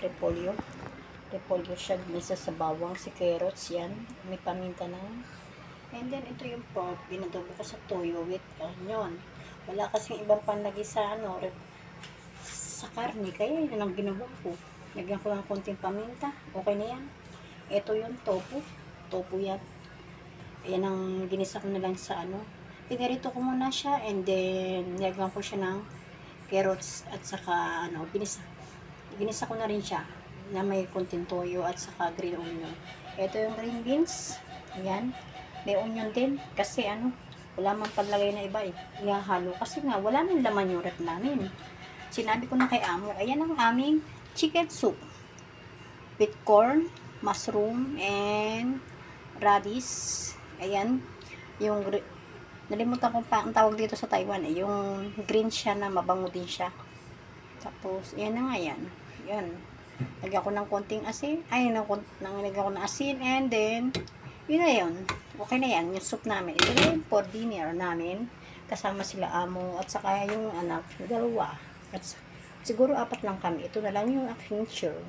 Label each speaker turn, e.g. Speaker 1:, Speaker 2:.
Speaker 1: repolyo. Repolyo siya, minsan sa bawang, si carrots yan. May paminta na. And then, ito yung pork, binadobo ko sa toyo with onion. Wala kasing ibang panlagi sa ano, rep- sa karne, kaya yun ang ginawa ko. Lagyan ko ng konting paminta, okay na yan. Ito yung tofu, tofu yan. Ayan ang ginisa ko na lang sa ano. Pinarito ko muna siya and then nilagyan ko siya ng carrots at saka ano, ginisa. Ginisa ko na rin siya na may konting toyo at saka green onion. Ito yung green beans. Ayan. May onion din kasi ano, wala mang paglagay na iba eh. Ihahalo kasi nga wala nang laman yung rep namin. Sinabi ko na kay Amo, ayan ang aming chicken soup with corn, mushroom, and radish. Ayan, yung nalimutan ko pa ang tawag dito sa Taiwan eh, yung green siya na mabango din siya. Tapos, ayan na nga yan. Yan. Lagyan ko ng konting asin. Ay, nang, nang lagyan ko ng asin. And then, yun na yun. Okay na yan. Yung soup namin. Ito na yung for dinner namin. Kasama sila amo at saka yung anak. Dalawa. At siguro apat lang kami. Ito na lang yung aking sure.